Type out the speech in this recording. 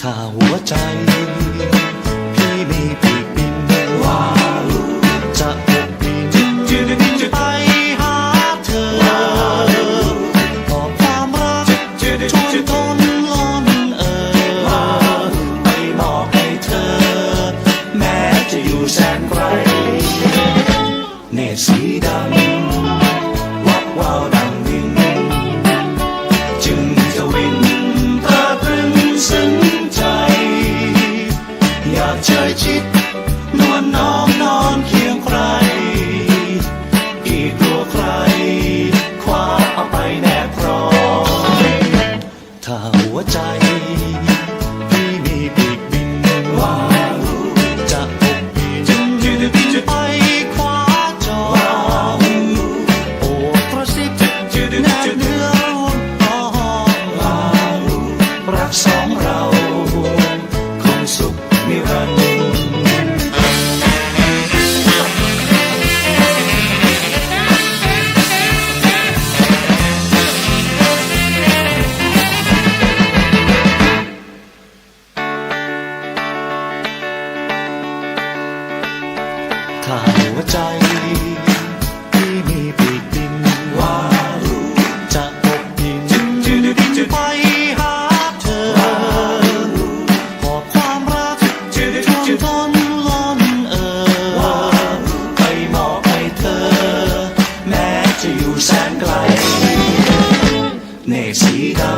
ถ้าหัวใจ te ถ่ายหัวใจ ที่มีปีกบินว่าจะปกปินไปหาเธอขอบความรักท่วมท้นล้นเอ่อไปมอบให้เธอ แม้จะอยู่แสนไกล เนสีดา